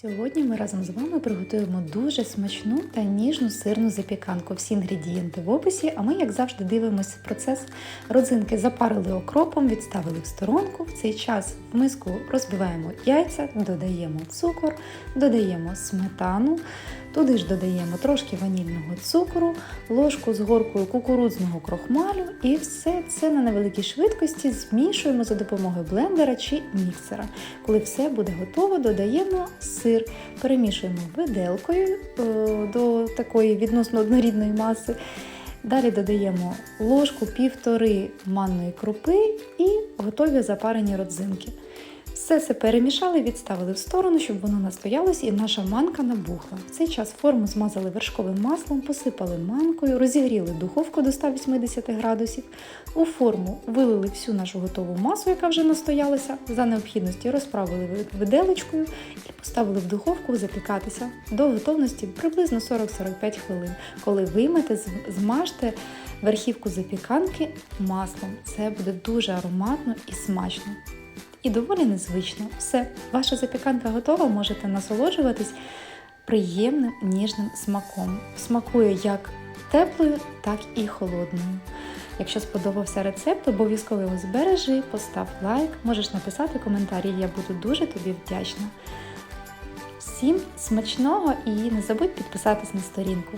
Сьогодні ми разом з вами приготуємо дуже смачну та ніжну сирну запіканку. Всі інгредієнти в описі, а ми, як завжди, дивимося процес. Родзинки запарили окропом, відставили в сторонку. В цей час в миску розбиваємо яйця, додаємо цукор, додаємо сметану. Туди ж додаємо трошки ванільного цукру, ложку з горкою кукурудзного крохмалю і все це на невеликій швидкості змішуємо за допомогою блендера чи міксера. Коли все буде готово, додаємо сир, перемішуємо виделкою е, до такої відносно однорідної маси. Далі додаємо ложку півтори манної крупи і готові запарені родзинки. Все це перемішали, відставили в сторону, щоб воно настоялось і наша манка набухла. В цей час форму змазали вершковим маслом, посипали манкою, розігріли духовку до 180 градусів. У форму вилили всю нашу готову масу, яка вже настоялася. За необхідності розправили виделочкою і поставили в духовку запікатися до готовності приблизно 40-45 хвилин. Коли виймете, змажте верхівку запіканки маслом. Це буде дуже ароматно і смачно. І доволі незвично. Все, ваша запіканка готова, можете насолоджуватись приємним ніжним смаком. Смакує як теплою, так і холодною. Якщо сподобався рецепт, обов'язково його збережи, постав лайк, можеш написати коментарі, я буду дуже тобі вдячна. Всім смачного і не забудь підписатись на сторінку.